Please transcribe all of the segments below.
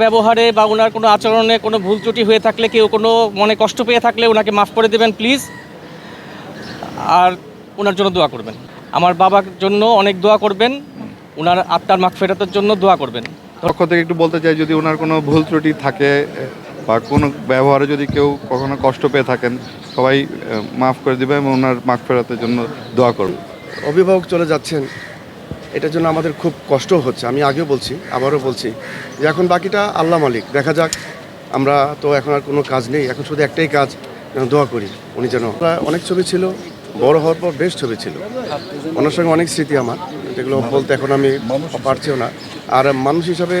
ব্যবহারে বা ওনার কোনো আচরণে কোনো ভুল ত্রুটি হয়ে থাকলে কেউ কোনো মনে কষ্ট পেয়ে থাকলে ওনাকে মাফ করে দেবেন প্লিজ। আর ওনার জন্য দোয়া করবেন। আমার বাবার জন্য অনেক দোয়া করবেন। ওনার আত্মার মাখ ফেরাতের জন্য দোয়া করবেন। পক্ষ থেকে একটু বলতে চাই যদি ওনার কোনো ভুল ত্রুটি থাকে বা কোনো ব্যবহারে যদি কেউ কখনো কষ্ট পেয়ে থাকেন সবাই মাফ করে দিবে এবং ওনার মাফ ফেরাতের জন্য দোয়া করবে অভিভাবক চলে যাচ্ছেন। এটার জন্য আমাদের খুব কষ্ট হচ্ছে। আমি আগেও বলছি, আবারও বলছি, যে এখন বাকিটা আল্লাহ মালিক। দেখা যাক, আমরা তো এখন আর কোনো কাজ নেই, এখন শুধু একটাই কাজ দোয়া করি, উনি যেন অনেক ছবি ছিল, বড় হওয়ার পর বেশ ছবি ছিল। ওনার সঙ্গে অনেক স্মৃতি আমার, যেগুলো বলতে এখন আমি পারছিও না। আর মানুষ হিসাবে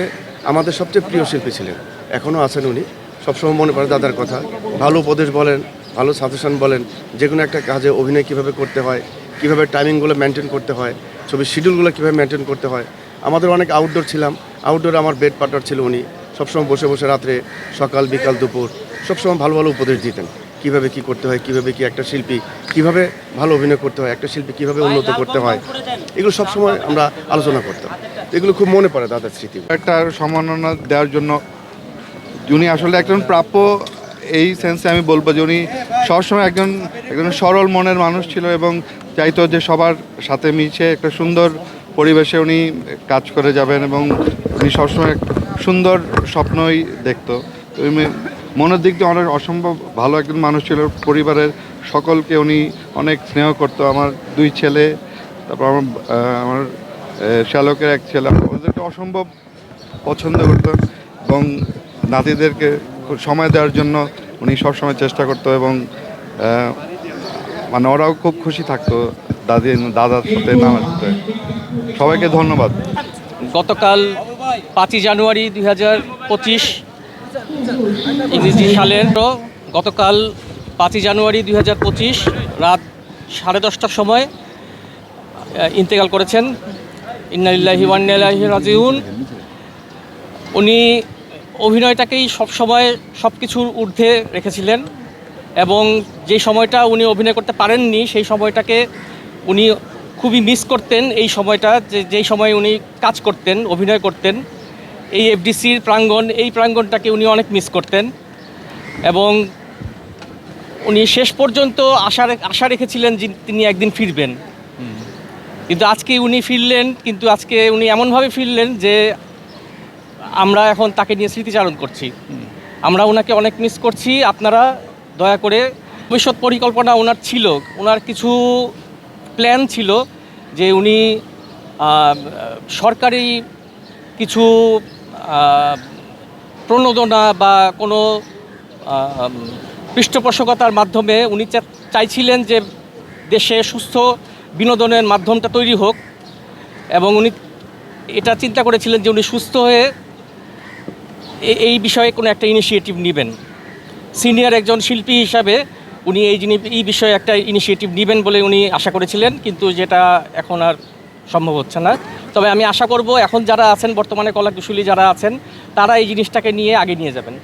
আমাদের সবচেয়ে প্রিয় শিল্পী ছিলেন এখনও আছেন উনি। সবসময় মনে পড়ে দাদার কথা, ভালো উপদেশ বলেন, ভালো সাজেশন বলেন, যে কোনো একটা কাজে অভিনয় কীভাবে করতে হয় কীভাবে টাইমিংগুলো মেনটেন করতে হয়, ছবির শিডিউলগুলো কীভাবে মেনটেন করতে হয়। আমাদের অনেক আউটডোর ছিলাম আউটডোরে আমার বেড পার্টনার ছিল উনি। সবসময় বসে বসে রাত্রে, সকাল, বিকাল, দুপুর, সবসময় ভালো ভালো উপদেশ দিতেন। কীভাবে কি করতে হয়, কীভাবে কি একটা শিল্পী, কীভাবে ভালো অভিনয় করতে হয়, একটা শিল্পী কীভাবে উন্নত করতে হয়, এগুলো সবসময় আমরা আলোচনা করতাম। এগুলো খুব মনে পড়ে দাদার স্মৃতি। একটা সম্মাননা দেওয়ার জন্য, উনি আসলে একজন প্রাপ্য এই সেন্সে আমি বলব যে উনি সবসময় একজন একজন সরল মনের মানুষ ছিল এবং চাইতো যে সবার সাথে মিশে একটা সুন্দর পরিবেশে উনি কাজ করে যাবেন এবং উনি সবসময় সুন্দর স্বপ্নই দেখতো। তো মনের দিক দিয়ে অনেক অসম্ভব ভালো একজন মানুষ ছিল। পরিবারের সকলকে উনি অনেক স্নেহ করতো। আমার দুই ছেলে, তারপর আমার আমার শ্যালকের এক ছেলে। ওদেরকে অসম্ভব পছন্দ করতো এবং নাতিদেরকে সময় দেওয়ার জন্য উনি সবসময় চেষ্টা করতো এবং মানে ওরাও খুব খুশি থাকতো দাদি, দাদার সাথে, নানার সাথে। সবাইকে ধন্যবাদ। গতকাল পাঁচই জানুয়ারি দুই হাজার পঁচিশ, ইংরেজি সালের গতকাল পাঁচই জানুয়ারি দুই হাজার পঁচিশ, রাত সাড়ে দশটার সময় ইন্তেকাল করেছেন। ইন্নালিল্লাহি ওয়ান্নালাহি রাজিউন। উনি অভিনয়টাকেই সবসময় সব কিছুর ঊর্ধ্বে রেখেছিলেন এবং যে সময়টা উনি অভিনয় করতে পারেননি সেই সময়টাকে উনি খুবই মিস করতেন। এই সময়টা যে যেই সময় উনি কাজ করতেন অভিনয় করতেন এই এফডিসির প্রাঙ্গণ এই প্রাঙ্গণটাকে উনি অনেক মিস করতেন এবং উনি শেষ পর্যন্ত আশা আশা রেখেছিলেন যে তিনি একদিন ফিরবেন। কিন্তু আজকে উনি ফিরলেন কিন্তু আজকে উনি এমনভাবে ফিরলেন যে আমরা এখন তাকে নিয়ে স্মৃতিচারণ করছি। আমরা ওনাকে অনেক মিস করছি। আপনারা দয়া করে ভবিষ্যৎ পরিকল্পনা ওনার ছিল, ওনার কিছু প্ল্যান ছিল যে উনি সরকারি কিছু প্রণোদনা বা কোনো পৃষ্ঠপোষকতার মাধ্যমে উনি চাইছিলেন যে দেশে সুস্থ বিনোদনের মাধ্যমটা তৈরি হোক এবং উনি এটা চিন্তা করেছিলেন যে উনি সুস্থ হয়ে এই বিষয়ে কোনো একটা ইনিশিয়েটিভ নেবেন? সিনিয়র একজন শিল্পী হিসাবে উনি এই জিনিস এই বিষয়ে একটা ইনিশিয়েটিভ নেবেন বলে উনি আশা করেছিলেন, কিন্তু যেটা এখন আর সম্ভব হচ্ছে না। তবে আমি আশা করব, এখন যারা আছেন, বর্তমানে কলাকুশলী যারা আছেন, তারা এই জিনিসটাকে নিয়ে আগে নিয়ে যাবেন।